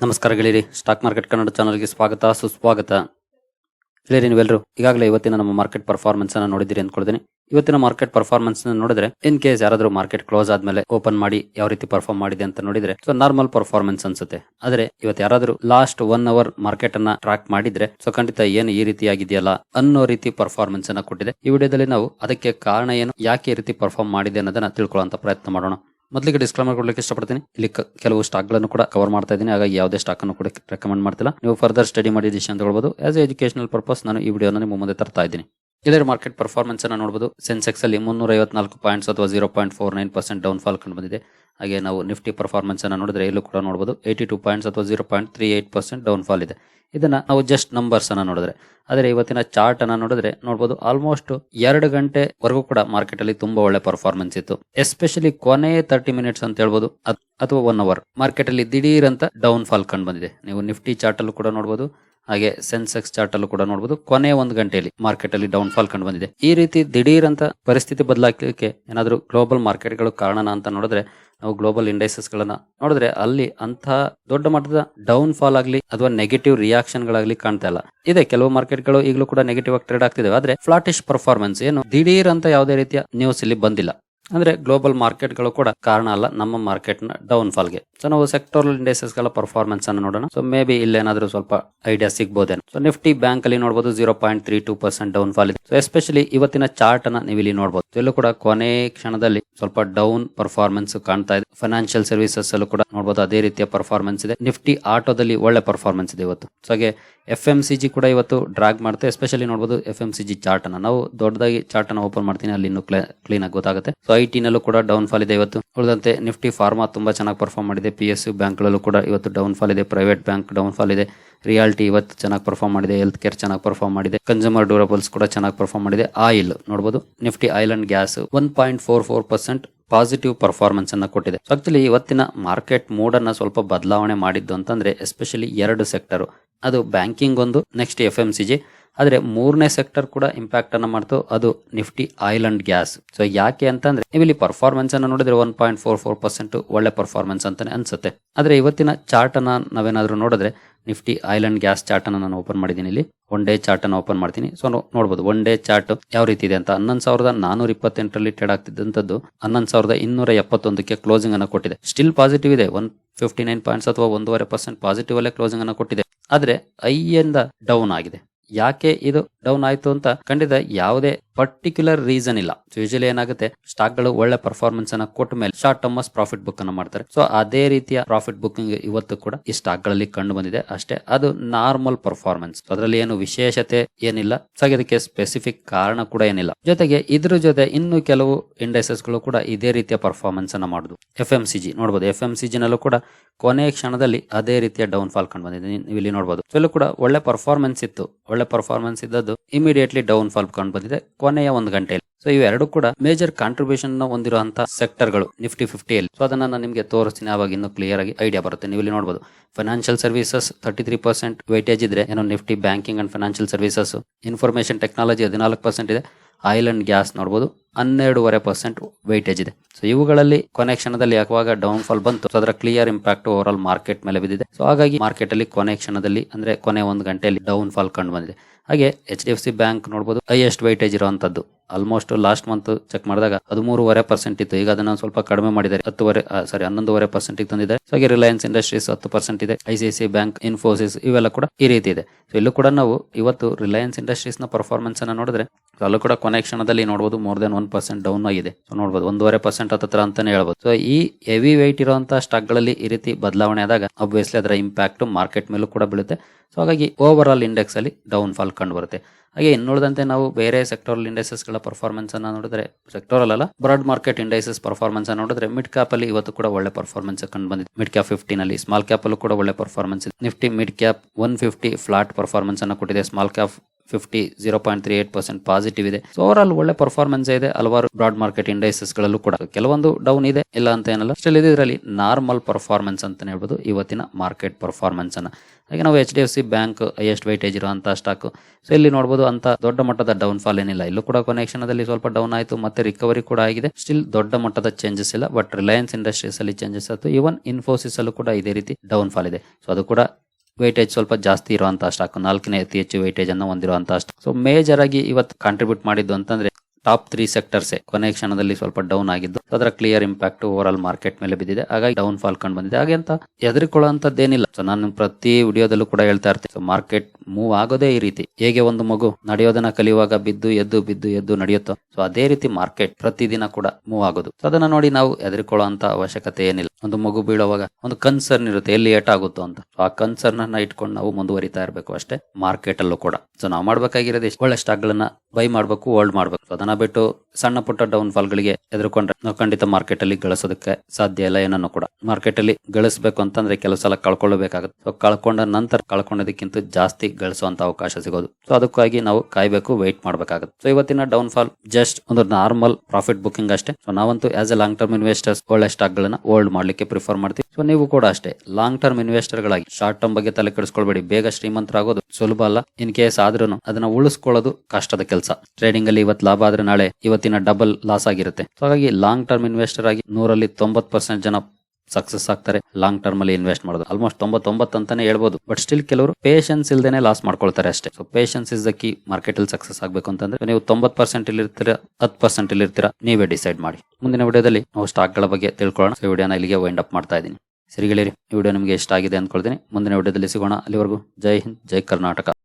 ನಮಸ್ಕಾರ ಗೆಳೆಯರಿ stock market Kannada ಚಾನಲ್ಗೆ ಸ್ವಾಗತ, ಸುಸ್ವಾಗತ. ಗೆಳೆಯರಿ ನೀವೆಲ್ಲರೂ ಈಗಾಗಲೇ ಇವತ್ತಿನ ನಮ್ಮ ಮಾರ್ಕೆಟ್ ಪರ್ಫಾರ್ಮೆನ್ಸ್ ಅನ್ನ ನೋಡಿದಿರಿ ಅಂದ್ಕೊಳ್ತೀನಿ. ಇವತ್ತಿನ ಮಾರ್ಕೆಟ್ ಪರ್ಫಾರ್ಮೆನ್ಸ್ ನೋಡಿದ್ರೆ ಇನ್ ಕೇಸ್ ಯಾರಾದ್ರೂ ಮಾರ್ಕೆಟ್ ಕ್ಲೋಸ್ ಆದ್ಮೇಲೆ ಓಪನ್ ಮಾಡಿ ಯಾವ ರೀತಿ ಪರ್ಫಾರ್ಮ್ ಮಾಡಿದೆ ಅಂತ ನೋಡಿದ್ರೆ ಸೊ ನಾರ್ಮಲ್ ಪರ್ಫಾರ್ಮೆನ್ಸ್ ಅನ್ಸುತ್ತೆ. ಆದ್ರೆ ಇವತ್ತು ಯಾರಾದ್ರೂ ಲಾಸ್ಟ್ ಒನ್ ಅವರ್ ಮಾರ್ಕೆಟ್ ಅನ್ನ ಟ್ರಾಕ್ ಮಾಡಿದ್ರೆ ಸೊ ಖಂಡಿತ ಏನು ಈ ರೀತಿ ಆಗಿದೆಯಲ್ಲ ಅನ್ನೋ ರೀತಿ ಪರ್ಫಾರ್ಮೆನ್ಸ್ ಅನ್ನ ಕೊಟ್ಟಿದೆ. ಈ ವಿಡಿಯೋದಲ್ಲಿ ನಾವು ಅದಕ್ಕೆ ಕಾರಣ ಏನು, ಯಾಕೆ ಈ ರೀತಿ ಪರ್ಫಾರ್ಮ್ ಮಾಡಿದೆ ಅನ್ನೋದನ್ನ ತಿಳ್ಕೊಳ್ಳುವಂತ ಪ್ರಯತ್ನ ಮಾಡೋಣ. ಮೊದಲಿಗೆ ಡಿಸ್ಕ್ಲೈಮರ್ ಕೊಡ್ಲಿಕ್ಕೆ ಇಷ್ಟಪಡ್ತೀನಿ. ಇಲ್ಲಿ ಕೆಲವು ಸ್ಟಾಕ್ಗಳನ್ನು ಕೂಡ ಕವರ್ ಮಾಡ್ತಾ ಇದ್ದೀನಿ. ಹಾಗಾಗಿ ಯಾವುದೇ ಸ್ಟಾಕ್ ಅನ್ನು ಕೂಡ ರೆಕಮೆಂಡ್ ಮಾಡ್ತಿಲ್ಲ. ನೀವು ಫರ್ದರ್ ಸ್ಟಡಿ ಮಾಡಿ ಅಂತ ಹೇಳ್ಬೋದು ಆಸ್ ಎಜುಕೇಶನಲ್ ಪರ್ಪಸ್ ನಾನು ಈ ವಿಡಿಯೋನ ನಿಮ್ಮ ಮುಂದೆ ತರ್ತಾ ಇದ್ದೀನಿ. ಇದರ ಮಾರ್ಕೆಟ್ ಪರ್ಫಾರ್ಮೆನ್ಸ್ ಅನ್ನು ನೋಡಬಹುದು ಸೆನ್ಸೆಕ್ಸ್ ಅಲ್ಲಿ ಮುನ್ನೂರ ಐವತ್ನಾಲ್ಕು ಪಾಯಿಂಟ್ಸ್ ಅಥವಾ zero point four nine percent down fall ಕಂಡು ಬಂದಿದೆ. ಹಾಗೆ ನಾವು ನಿಫ್ಟಿ ಪರ್ಫಾರ್ಮೆನ್ಸ್ ಅನ್ನು ನೋಡಿದ್ರೆ ಇಲ್ಲೂ ಕೂಡ ನೋಡಬಹುದು ಏಯ್ಟಿ ಟೂ ಪಾಯಿಂಟ್ಸ್ ಅಥವಾ zero point three eight percent down fall ಇದೆ. ಇದನ್ನ ನಾವು ಜಸ್ಟ್ ನಂಬರ್ಸ್ ಅನ್ನ ನೋಡಿದ್ರೆ. ಆದರೆ ಇವತ್ತಿನ ಚಾರ್ಟ್ ಅನ್ನ ನೋಡಿದ್ರೆ ನೋಡಬಹುದು ಆಲ್ಮೋಸ್ಟ್ ಎರಡು ಗಂಟೆವರೆಗೂ ಕೂಡ ಮಾರ್ಕೆಟ್ ಅಲ್ಲಿ ತುಂಬಾ ಒಳ್ಳೆ ಪರ್ಫಾರ್ಮೆನ್ಸ್ ಇತ್ತು. ಎಸ್ಪೆಷಲಿ ಕೊನೆ ತರ್ಟಿ ಮಿನಿಟ್ಸ್ ಅಂತ ಹೇಳ್ಬೋದು. ಅಥವಾ ಒನ್ ಅವರ್ ಮಾರ್ಕೆಟ್ ಅಲ್ಲಿ ದಿಢೀರ್ ಅಂತ ಡೌನ್ ಫಾಲ್ ಕಂಡು ಬಂದಿದೆ. ನೀವು ನಿಫ್ಟಿ ಚಾರ್ಟ್ ಅಲ್ಲೂ ಕೂಡ ನೋಡಬಹುದು ಹಾಗೆ ಸೆನ್ಸೆಕ್ಸ್ ಚಾರ್ಟ್ ಅಲ್ಲೂ ಕೂಡ ನೋಡಬಹುದು ಕೊನೆ ಒಂದು ಗಂಟೆಯಲ್ಲಿ ಮಾರ್ಕೆಟ್ ಅಲ್ಲಿ ಡೌನ್ ಫಾಲ್ ಕಂಡು ಬಂದಿದೆ. ಈ ರೀತಿ ದಿಢೀರ್ ಅಂತ ಪರಿಸ್ಥಿತಿ ಬದಲಾಗಲಿಕ್ಕೆ ಏನಾದರೂ ಗ್ಲೋಬಲ್ ಮಾರ್ಕೆಟ್ಗಳು ಕಾರಣನ ಅಂತ ನೋಡಿದ್ರೆ, ನಾವು ಗ್ಲೋಬಲ್ ಇಂಡೈಸಸ್ ಗಳನ್ನ ನೋಡಿದ್ರೆ ಅಲ್ಲಿ ಅಂತ ದೊಡ್ಡ ಮಟ್ಟದ ಡೌನ್ ಫಾಲ್ ಆಗಲಿ ಅಥವಾ ನೆಗೆಟಿವ್ ರಿಯಾಕ್ಷನ್ ಗಳಾಗ್ಲಿ ಕಾಣ್ತಾ ಇಲ್ಲ. ಇದೆ, ಕೆಲವು ಮಾರ್ಕೆಟ್ಗಳು ಈಗಲೂ ಕೂಡ ನೆಗೆಟಿವ್ ಆಗಿ ಟ್ರೇಡ್ ಆಗ್ತಿದೆ ಆದ್ರೆ ಫ್ಲಾಟಿಶ್ ಪರ್ಫಾರ್ಮೆನ್ಸ್ ಏನು ದಿಢೀರ್ ಅಂತ ಯಾವುದೇ ರೀತಿಯ ನ್ಯೂಸ್ ಇಲ್ಲಿ ಬಂದಿಲ್ಲ. ಅಂದ್ರೆ ಗ್ಲೋಬಲ್ ಮಾರ್ಕೆಟ್ಗಳು ಕೂಡ ಕಾರಣ ಅಲ್ಲ, ನಮ್ಮ ಮಾರ್ಕೆಟ್ನ ಡೌನ್ ಫಾಲ್ಗೆ ಸೊ ನಾವು ಸೆಕ್ಟೋರಲ್ ಇಂಡೆಕ್ಸಸ್ಗಳ ಪರ್ಫಾರ್ಮೆನ್ಸ್ ಅನ್ನು ನೋಡೋಣ. ಸೊ ಮೇ ಬಿ ಇಲ್ಲೇನಾದ್ರೂ ಸ್ವಲ್ಪ ಐಡಿಯಾ ಸಿಗಬಹುದೇನು ಸೊ ನಿಫ್ಟಿ ಬ್ಯಾಂಕ್ ಅಲ್ಲಿ ನೋಡಬಹುದು zero point three two percent down fall ಇದೆ. ಸೊ ಎಸ್ಪೆಷಲಿ ಇವತ್ತಿನ ಚಾರ್ಟ್ ಅನ್ನ ನೀವು ಇಲ್ಲಿ ನೋಡಬಹುದು ಎಲ್ಲೂ ಕೂಡ ಕೊನೆ ಕ್ಷಣದಲ್ಲಿ ಸ್ವಲ್ಪ ಡೌನ್ ಪರ್ಫಾರ್ಮೆನ್ಸ್ ಕಾಣ್ತಾ ಇದೆ. ಫೈನಾನ್ಷಿಯಲ್ ಸರ್ವಿಸಸ್ ಅಲ್ಲೂ ಕೂಡ ನೋಡಬಹುದು ಅದೇ ರೀತಿಯ ಪರ್ಫಾರ್ಮೆನ್ಸ್ ಇದೆ. ನಿಫ್ಟಿ ಆಟೋದಲ್ಲಿ ಒಳ್ಳೆ ಪರ್ಫಾರ್ಮೆನ್ಸ್ ಇದೆ ಇವತ್ತು. ಸೊ ಹಾಗೆ ಎಫ್ ಎಂ ಸಿ ಜಿ ಕೂಡ ಇವತ್ತು ಡ್ರಾಗ್ ಮಾಡುತ್ತೆ. ಎಸ್ಪೆಷಲಿ ನೋಡಬಹುದು F M C G chart ಅನ್ನ. ನಾವು ದೊಡ್ಡದಾಗಿ ಚಾರ್ಟ್ ಅನ್ನ ಓಪನ್ ಮಾಡ್ತೀನಿ. ಅಲ್ಲಿ ಇನ್ನೂ ಕ್ಲೀನ್ ಆಗಿ ಗೊತ್ತಾಗುತ್ತೆ. ಸೊ ಐ ಟಿ ನಲ್ಲೂ ಕೂಡ ಡೌನ್ ಫಾಲ್ ಇದೆ ಇವತ್ತು. ಉಳಿದಂತೆ ನಿಫ್ಟಿ ಫಾರ್ಮಾ ತುಂಬಾ ಚೆನ್ನಾಗಿ ಪರ್ಫಾರ್ಮ್ ಮಾಡಿದೆ. ಪಿ ಎಸ್ ಯು ಬ್ಯಾಂಕ್ಗಳಲ್ಲೂ ಕೂಡ ಇವತ್ತು ಡೌನ್ ಫಾಲ್ ಇದೆ. ಪ್ರೈವೇಟ್ ಬ್ಯಾಂಕ್ ಡೌನ್ ಫಾಲ್ ಇದೆ. ರಿಯಾಲಿಟಿ ಇವತ್ತು ಚೆನ್ನಾಗಿ ಪರ್ಫಾರ್ಮ್ ಮಾಡಿದೆ. ಹೆಲ್ತ್ ಕೇರ್ ಚೆನ್ನಾಗಿ ಪರ್ಫಾರ್ಮ್ ಮಾಡಿದೆ. ಕನ್ಸ್ಯೂಮರ್ ಡ್ಯೂರಬಲ್ಸ್ ಕೂಡ ಚೆನ್ನಾಗಿ ಪರ್ಫಾರ್ಮ್ ಮಾಡಿದೆ. ಆಯಿಲ್ ನೋಡಬಹುದು Nifty oil gas one point four four percent positive performance ಅನ್ನ ಕೊಟ್ಟಿದೆ. ಆಕ್ಚುಲಿ ಇವತ್ತಿನ ಮಾರ್ಕೆಟ್ ಮೂಡ್ ಅನ್ನ ಸ್ವಲ್ಪ ಬದಲಾವಣೆ ಮಾಡಿದ್ದು ಅಂತಂದ್ರೆ ಎಸ್ಪೆಷಲಿ ಎರಡು ಸೆಕ್ಟರ್ ಅದು ಬ್ಯಾಂಕಿಂಗ್ ಒಂದು next F M C G ಆದ್ರೆ ಮೂರನೇ ಸೆಕ್ಟರ್ ಕೂಡ ಇಂಪ್ಯಾಕ್ಟ್ ಅನ್ನು ಮಾಡ್ತು. ಅದು Nifty oil and gas so ಯಾಕೆ ಅಂತಂದ್ರೆ ನೀವು ಇಲ್ಲಿ ಪರ್ಫಾರ್ಮೆನ್ಸ್ ಅನ್ನು ನೋಡಿದ್ರೆ one point four four percent ಒಳ್ಳೆ ಪರ್ಫಾರ್ಮೆನ್ಸ್ ಅಂತಾನೆ ಅನ್ಸುತ್ತೆ. ಆದ್ರೆ ಇವತ್ತಿನ ಚಾರ್ಟ್ ಅನ್ನ ನಾವೇನಾದ್ರೂ ನೋಡಿದ್ರೆ Nifty oil and gas chart ಅನ್ನ ನಾನು ಓಪನ್ ಮಾಡಿದ್ದೀನಿ ಇಲ್ಲಿ. ಒನ್ ಡೇ ಚಾರ್ಟ್ ಅನ್ನು ಓಪನ್ ಮಾಡ್ತೀನಿ. ಸೊ ನೋಡಬಹುದು ಒನ್ ಡೇ ಚಾರ್ಟ್ ಯಾವ ರೀತಿ ಇದೆ ಅಂತ. ಹನ್ನೊಂದು ಸಾವಿರದ ನಾನೂರ ಇಪ್ಪತ್ತೆಂಟರಲ್ಲಿ ಟ್ರೇಡ್ ಆಗ್ತಿದ್ದಂಥದ್ದು ಹನ್ನೊಂದು ಸಾವಿರದ ಇನ್ನೂರ ಎಪ್ಪತ್ತೊಂದಕ್ಕೆ ಕ್ಲೋಸಿಂಗ್ ಅನ್ನು ಕೊಟ್ಟಿದೆ. ಸ್ಟಿಲ್ ಪಾಸಿಟಿವ್ ಇದೆ. ಒನ್ ಫಿಫ್ಟಿ ನೈನ್ ಪಾಯಿಂಟ್ಸ್ ಅಥವಾ ಒಂದೂವರೆ ಪರ್ಸೆಂಟ್ ಪಾಸಿಟಿವ್ ಅಲ್ಲೇ ಕ್ಲೋಸಿಂಗ್ ಅನ್ನು ಕೊಟ್ಟಿದೆ. ಆದರೆ ಐ ಇಂದ ಡೌನ್ ಆಗಿದೆ. ಯಾಕೆ ಇದು ಡೌನ್ ಆಯ್ತು ಅಂತ ಖಂಡಿತ ಯಾವುದೇ ಪರ್ಟಿಕ್ಯುಲರ್ ರೀಸನ್ ಇಲ್ಲ. ಯೂಶಲಿ ಏನಾಗುತ್ತೆ ಸ್ಟಾಕ್ಗಳು ಒಳ್ಳೆ ಪರ್ಫಾರ್ಮೆನ್ಸ್ ಅನ್ನ ಕೊಟ್ಟ ಮೇಲೆ ಶಾರ್ಟ್ ಟರ್ಮಸ್ ಪ್ರಾಫಿಟ್ ಬುಕ್ ಅನ್ನ ಮಾಡ್ತಾರೆ. ಸೊ ಅದೇ ರೀತಿಯ ಪ್ರಾಫಿಟ್ ಬುಕ್ಕಿಂಗ್ ಇವತ್ತು ಕೂಡ ಈ ಸ್ಟಾಕ್ಗಳಲ್ಲಿ ಕಂಡು ಬಂದಿದೆ. ಅಷ್ಟೇ, ಅದು ನಾರ್ಮಲ್ ಪರ್ಫಾರ್ಮೆನ್ಸ್ ಅದರಲ್ಲಿ ಏನು ವಿಶೇಷತೆ ಏನಿಲ್ಲ. ಸೊ ಇದಕ್ಕೆ ಸ್ಪೆಸಿಫಿಕ್ ಕಾರಣ ಕೂಡ ಏನಿಲ್ಲ. ಜೊತೆಗೆ, ಇದ್ರ ಜೊತೆ ಇನ್ನು ಕೆಲವು ಇಂಡೈಸಸ್ಗಳು ಕೂಡ ಇದೇ ರೀತಿಯ ಪರ್ಫಾರ್ಮೆನ್ಸ್ ಅನ್ನ ಮಾಡುದು. ಎಫ್ ಎಂ ಸಿ ಜಿ ನೋಡಬಹುದು ಎಫ್ ಎಂ ಸಿ ಜಿ ನಲ್ಲೂ ಕೂಡ ಕೊನೆ ಕ್ಷಣದಲ್ಲಿ ಅದೇ ರೀತಿಯ ಡೌನ್ ಫಾಲ್ ಕಂಡು ಬಂದಿದೆ. ನೀವ್- ಇಲ್ಲಿ ನೋಡಬಹುದು ಸೊ ಕೂಡ ಒಳ್ಳೆ ಪರ್ಫಾರ್ಮೆನ್ಸ್ ಇತ್ತು. ಒಳ್ಳೆ ಪರ್ಫಾರ್ಮೆನ್ಸ್ ಇದ್ದದ್ದು ಇಮಿಡಿಯೇಟ್ಲಿ ಡೌನ್ ಫಾಲ್ ಕಂಡು ಬಂದಿದೆ. ಕೊನೆಯ ಒಂದು ಗಂಟೆಯಲ್ಲಿ. ಸೊ ಇವೆರಡು ಕೂಡ ಮೇಜರ್ ಕಾಂಟ್ರಿಬ್ಯೂಷನ್ ಹೊಂದಿರುವಂತಹ ಸೆಕ್ಟರ್ಗಳು ನಿಫ್ಟಿ ಫಿಫ್ಟಿಯಲ್ಲಿ ಸೊ ಅದನ್ನ ನಾನು ನಿಮಗೆ ತೋರಿಸ್ತೀನಿ. ಆವಾಗ ಇನ್ನೂ ಕ್ಲಿಯರ್ ಆಗಿ ಐಡಿಯಾ ಬರುತ್ತೆ. ನೀವು ಇಲ್ಲಿ ನೋಡಬಹುದು financial services thirty three percent weightage ಇದ್ರೆ, ಏನೋ Nifty banking and financial services information technology ಹದಿನಾಲ್ಕು ಪರ್ಸೆಂಟ್ ಇದೆ. ಆಯಿಲ್ ಅಂಡ್ ಗ್ಯಾಸ್ ನೋಡಬಹುದು ಹನ್ನೆರಡೂವರೆ ಪರ್ಸೆಂಟ್ ವೈಟೇಜ್ ಇದೆ. ಸೊ ಇವುಗಳಲ್ಲಿ ಕೊನೆ ಕ್ಷಣದಲ್ಲಿ ಯಾವಾಗ ಡೌನ್ ಫಾಲ್ ಬಂತು ಅದರ clear impact over all market ಮೇಲೆ ಬಿದ್ದಿದೆ. ಸೊ ಹಾಗಾಗಿ ಮಾರ್ಕೆಟ್ ಅಲ್ಲಿ ಕೊನೆ ಕ್ಷಣದಲ್ಲಿ, ಅಂದ್ರೆ ಕೊನೆ ಒಂದು ಗಂಟೆಯಲ್ಲಿ ಡೌನ್ ಫಾಲ್ ಕಂಡು ಬಂದಿದೆ. ಹಾಗೆ H D F C bank ನೋಡಬಹುದು ಹೈಯೆಸ್ಟ್ ವೈಟೇಜ್ ಇರುವಂತದ್ದು. ಆಲ್ಮೋಸ್ಟ್ ಲಾಸ್ಟ್ ಮಂತ್ ಚೆಕ್ ಮಾಡಿದಾಗ ಹದಿಮೂರುವರೆ ಪರ್ಸೆಂಟ್ ಇತ್ತು. ಈಗ ಅದನ್ನ ಸ್ವಲ್ಪ ಕಡಿಮೆ ಮಾಡಿದ್ದಾರೆ. ಹತ್ತುವರೆ ಸಾರಿ ಹನ್ನೊಂದುವರೆ ಪರ್ಸೆಂಟ್ ತಂದಿದ್ದಾರೆ. ಸೊ ಹಾಗೆ ರಿಲಯನ್ಸ್ ಇಂಡಸ್ಟ್ರೀಸ್ ಹತ್ತು ಪರ್ಸೆಂಟ್ ಇದೆ. I C C bank Infosys ಇವೆಲ್ಲ ಕೂಡ ಈ ರೀತಿ ಇದೆ. ಸೊ ಇಲ್ಲೂ ಕೂಡ ನಾವು ಇವತ್ತು ರಿಲಯನ್ಸ್ ಇಂಡಸ್ಟ್ರೀಸ್ನ ಪರ್ಫಾರ್ಮೆನ್ಸ್ ಅನ್ನ ನೋಡಿದ್ರೆ ಅಲ್ಲೂ ಕೂಡ ಕೊನೆ ಕ್ಷಣದಲ್ಲಿ ನೋಡಬಹುದು more than one percent down ಆಗಿದೆ. ಸೊ ನೋಡಬಹುದು ಒಂದೂವರೆ ಪರ್ಸೆಂಟ್ ಹತ್ರ ಅಂತಾನೆ ಹೇಳ್ಬೋದು. ಸೊ ಈ ಹೆವಿ ವೆಯ್ಟ್ ಇರುವಂತಹ ಸ್ಟಾಕ್ಗಳಲ್ಲಿ ಈ ರೀತಿ ಬದಲಾವಣೆ ಆದಾಗ ಅಬ್ವಿಯಸ್ಲಿ ಅದರ ಇಂಪ್ಯಾಕ್ಟ್ ಮಾರ್ಕೆಟ್ ಮೇಲೂ ಕೂಡ ಬೀಳುತ್ತೆ. ಸೊ ಹಾಗಾಗಿ ಓವರ್ ಆಲ್ ಇಂಡೆಕ್ಸ್ ಅಲ್ಲಿ ಡೌನ್ ಫಾಲ್ ಕಂಡು ಬರುತ್ತೆ. ಹಾಗೆ ಇನ್ನುಳಿದಂತೆ ನಾವು ಬೇರೆ ಸೆಕ್ಟೋರಲ್ ಇಂಡೈಸಸ್ಗಳ ಪರ್ಫಾರ್ಮೆನ್ಸ್ ಅನ್ನ ನೋಡಿದ್ರೆ ಸೆಕ್ಟೋರಲ್ ಅಲ್ಲ ಬ್ರಾಡ್ ಮಾರ್ಕೆಟ್ ಇಂಡೈಸಸ್ ಪರ್ಫಾರ್ಮೆನ್ಸ್ ನೋಡಿದ್ರೆ ಮಿಡ್ ಕ್ಯಾಪ್ ಅಲ್ಲಿ ಇವತ್ತು ಕೂಡ ಒಳ್ಳೆ ಪರ್ಫಾರ್ಮೆನ್ಸ್ ಕಂಡು ಬಂದಿದೆ. ಮಿಡ್ ಕ್ಯಾಪ್ ಫಿಫ್ಟಿನಲ್ಲಿ ಅಲ್ಲಿ ಸ್ಮಾಲ್ ಕ್ಯಾಪ್ ಅಲ್ಲೂ ಕೂಡ ಒಳ್ಳೆ ಪರ್ಫಾರ್ಮೆನ್ಸ್ ಇದೆ. Nifty mid cap one fifty flat performance ಅನ್ನ ಕೊಟ್ಟಿದೆ. Small cap fifty zero point three eight percent positive ಇದೆ. ಸೊ ಓವರ್ ಆಲ್ ಒಳ್ಳೆ ಪರ್ಫಾರ್ಮೆನ್ಸ್ ಇದೆ. ಹಲವಾರು ಬ್ರಾಡ್ ಮಾರ್ಕೆಟ್ ಇಂಡೈಸಸ್ ಗಳಲ್ಲೂ ಕೂಡ ಕೆಲವೊಂದು ಡೌನ್ ಇದೆ. ಇಲ್ಲ ಅಂತ ಏನಲ್ಲ. ಸ್ಟಿಲ್ ಇದರಲ್ಲಿ ನಾರ್ಮಲ್ ಪರ್ಫಾರ್ಮೆನ್ಸ್ ಅಂತ ಹೇಳ್ಬೋದು. ಇವತ್ತಿನ ಮಾರ್ಕೆಟ್ ಪರ್ಫಾರ್ಮೆನ್ಸ್ ಅನ್ನ. ಹಾಗೆ ನಾವು H D F C bank highest weightage ಇರುವಂತಹ ಸ್ಟಾಕ್ ಸೊ ಇಲ್ಲಿ ನೋಡಬಹುದು ಅಂತ ದೊಡ್ಡ ಮಟ್ಟದ ಡೌನ್ ಫಾಲ್ ಏನಿಲ್ಲ. ಇಲ್ಲೂ ಕೂಡ ಕೊನೆಕ್ಷನ್ ಕ್ಷಣದಲ್ಲಿ ಸ್ವಲ್ಪ ಡೌನ್ ಆಯಿತು. ಮತ್ತೆ ರಿಕವರಿ ಕೂಡ ಆಗಿದೆ. ಸ್ಟಿಲ್ ದೊಡ್ಡ ಮಟ್ಟದ ಚೇಂಜಸ್ ಇಲ್ಲ. ಬಟ್ ರಿಲಯನ್ಸ್ ಇಂಡಸ್ಟ್ರೀಸ್ ಅಲ್ಲಿ ಚೇಂಜಸ್ ಆಯಿತು. ಇವನ್ ಇನ್ಫೋಸಿಸ್ ಅಲ್ಲೂ ಕೂಡ ಇದೇ ರೀತಿ ಡೌನ್ ಫಾಲ್ ಇದೆ. ಸೊ ಅದು ಕೂಡ ವೈಟೇಜ್ ಸ್ವಲ್ಪ ಜಾಸ್ತಿ ಇರುವಂತಹ ಸ್ಟಾಕ್ ನಾಲ್ಕನೇ ಅತಿ ಹೆಚ್ಚು ವೈಟೇಜ್ ಅನ್ನು ಹೊಂದಿರುವಂತಹ ಸ್ಟಾಕ್ ಸೊ ಮೇಜರ್ ಆಗಿ ಇವತ್ತು ಕಾಂಟ್ರಿಬ್ಯೂಟ್ ಮಾಡಿದ್ದು ಅಂತಂದ್ರೆ ಟಾಪ್ ತ್ರೀ ಸೆಕ್ಟರ್ಸ್ ಕೊನೆ ಕ್ಷಣದಲ್ಲಿ ಸ್ವಲ್ಪ ಡೌನ್ ಆಗಿದ್ದು, ಅದರ clear impact over all market ಮೇಲೆ ಬಿದ್ದಿದೆ. ಹಾಗಾಗಿ ಡೌನ್ ಫಾಲ್ ಕಂಡು ಬಂದಿದೆ. ಹಾಗೆ ಅಂತ ಹೆದರಿಕೊಳ್ಳುವಂತದ್ದೇನಿಲ್ಲ ಸೊ ನಾನು ಪ್ರತಿ ವಿಡಿಯೋದಲ್ಲೂ ಕೂಡ ಹೇಳ್ತಾ ಇರ್ತೀನಿ. ಸೊ ಮಾರ್ಕೆಟ್ ಮೂವ್ ಆಗೋದೇ ಈ ರೀತಿ. ಹೇಗೆ ಒಂದು ಮಗು ನಡೆಯೋದನ್ನ ಕಲಿಯುವಾಗ ಬಿದ್ದು, ಎದ್ದು ಬಿದ್ದು, ಎದ್ದು ನಡೆಯುತ್ತೋ ಸೊ ಅದೇ ರೀತಿ ಮಾರ್ಕೆಟ್ ಪ್ರತಿದಿನ ಕೂಡ ಮೂವ್ ಆಗೋದು. ಸೊ ಅದನ್ನ ನೋಡಿ ನಾವು ಹೆದರಿಕೊಳ್ಳುವಂತ ಅವಶ್ಯಕತೆ ಏನಿಲ್ಲ. ಒಂದು ಮಗು ಬೀಳುವಾಗ ಒಂದು ಕನ್ಸರ್ನ್ ಇರುತ್ತೆ. ಎಲ್ಲಿ ಏಟ್ ಆಗುತ್ತೋ ಅಂತ. ಸೊ ಆ ಕನ್ಸರ್ನ್ ಅನ್ನ ಇಟ್ಕೊಂಡು ನಾವು ಮುಂದುವರಿತಾ ಇರಬೇಕು ಅಷ್ಟೇ ಮಾರ್ಕೆಟ್ ಅಲ್ಲೂ ಕೂಡ. ಸೊ ನಾವು ಮಾಡಬೇಕಾಗಿರೋದು ಒಳ್ಳೆ ಸ್ಟಾಕ್ ಗಳನ್ನ ಬೈ ಮಾಡಬೇಕು, ಹೋಲ್ಡ್ ಮಾಡಬೇಕು. ಅದನ್ನ ಬಿಟ್ಟು ಸಣ್ಣ ಪುಟ್ಟ ಡೌನ್ ಫಾಲ್ ಗಳಿಗೆ ಎದುರ್ಕೊಂಡ್ರೆ ನಾವು ಖಂಡಿತ ಮಾರ್ಕೆಟ್ ಅಲ್ಲಿ ಗಳಿಸೋದಕ್ಕೆ ಸಾಧ್ಯ ಇಲ್ಲ ಏನನ್ನು ಕೂಡ. ಮಾರ್ಕೆಟ್ ಅಲ್ಲಿ ಗಳಿಸಬೇಕು ಅಂತಂದ್ರೆ ಕೆಲವು ಸಲ ಕಳ್ಕೊಳ್ಳಬೇಕಾಗುತ್ತೆ. ಸೊ ಕಳ್ಕೊಂಡ ನಂತರ ಕಳ್ಕೊಂಡದಕ್ಕಿಂತ ಜಾಸ್ತಿ ಗಳಿಸುವಂತ ಅವಕಾಶ ಸಿಗೋದು. ಸೊ ಅದಕ್ಕಾಗಿ ನಾವು ಕಾಯ್ಬೇಕು ವೆಯ್ಟ್ ಮಾಡಬೇಕಾಗುತ್ತೆ. ಸೊ ಇವತ್ತಿನ ಡೌನ್ ಫಾಲ್ ಜಸ್ಟ್ ಒಂದು ನಾರ್ಮಲ್ ಪ್ರಾಫಿಟ್ ಬುಕಿಂಗ್ ಅಷ್ಟೇ. ಸೊ ನಾವಂತೂ as a long term investors ಒಳ್ಳೆ ಸ್ಟಾಕ್ ಗಳನ್ನ ಹೋಲ್ಡ್ ಮಾಡ್ಲಿಕ್ಕೆ ಪ್ರಿಫರ್ ಮಾಡ್ತೀವಿ. ಸೊ ನೀವು ಕೂಡ ಅಷ್ಟೇ ಲಾಂಗ್ ಟರ್ಮ್ ಇನ್ವೆಸ್ಟರ್ ಗಳಾಗಿ ಶಾರ್ಟ್ ಟರ್ಮ್ ಬಗ್ಗೆ ತಲೆ ಕೆಡಿಸ್ಕೊಳ್ಬೇಡಿ. ಬೇಗ ಶ್ರೀಮಂತರಾಗೋದು ಸುಲಭ ಅಲ್ಲ. ಇನ್ ಕೇಸ್ ಆದ್ರೂ ಅದನ್ನ ಉಳಿಸ್ಕೊಳ್ಳೋದು ಕಷ್ಟದ ಕೆಲಸ. ಟ್ರೇಡಿಂಗ್ ಅಲ್ಲಿ ಇವತ್ತು ಲಾಭ ಆದ್ರೆ ನಾಳೆ ಇವತ್ತಿನ ಡಬಲ್ ಲಾಸ್ ಆಗಿರುತ್ತೆ. ಹಾಗಾಗಿ ಲಾಂಗ್ ಟರ್ಮ್ ಇನ್ವೆಸ್ಟರ್ ಆಗಿ ನೂರಲ್ಲಿ ತೊಂಬತ್ ಪರ್ಸೆಂಟ್ ಜನ ಸಕ್ಸಸ್ ಆಗ್ತಾರೆ ಲಾಂಗ್ ಟರ್ಮ್ ಅಲ್ಲಿ ಇನ್ವೆಸ್ಟ್ ಮಾಡೋದು. ಆಲ್ಮೋಸ್ಟ್ ತೊಂಬತ್ತೊಂಬತ್ತು ಅಂತಾನೆ ಹೇಳ್ಬೋದು. ಬಟ್ ಸ್ಟಿಲ್ ಕೆಲವರು ಪೇಷನ್ಸ್ ಇಲ್ದೇನೆ ಲಾಸ್ ಮಾಡ್ಕೊಳ್ತಾರೆ ಅಷ್ಟೇ. So patience is the key market ಅಲ್ಲಿ ಸಕ್ಸಸ್ ಆಗಬೇಕು ಅಂತಂದ್ರೆ ನೀವು ತೊಂಬತ್ ಪರ್ಸೆಂಟ್ ಇಲ್ಲಿ ಇರ್ತೀರಾ ಹತ್ ಪರ್ಸೆಂಟ್ ಇಲ್ಲಿ ಇರ್ತೀರಾ, ನೀವೇ ಡಿಸೈಡ್ ಮಾಡಿ. ಮುಂದಿನ ವಿಡಿಯೋದಲ್ಲಿ ನಾವು ಸ್ಟಾಕ್ಗಳ ಬಗ್ಗೆ ತಿಳ್ಕೊಳ್ಳೋಣ. ಈ ವಿಡಿಯೋನ ಇಲ್ಲಿಗೆ ವೈಂಡ್ ಅಪ್ ಮಾಡ್ತಾ ಇದ್ದೀನಿ. ಸರಿಗಳಿರಿ ಈ ವಿಡಿಯೋ ನಿಮಗೆ ಇಷ್ಟ ಆಗಿದೆ ಅಂದ್ಕೊಳ್ತೀನಿ. ಮುಂದಿನ ವಿಡಿಯೋದಲ್ಲಿ ಸಿಗೋಣ. ಅಲ್ಲಿವರೆಗೂ ಜೈ ಹಿಂದ್, ಜೈ ಕರ್ನಾಟಕ.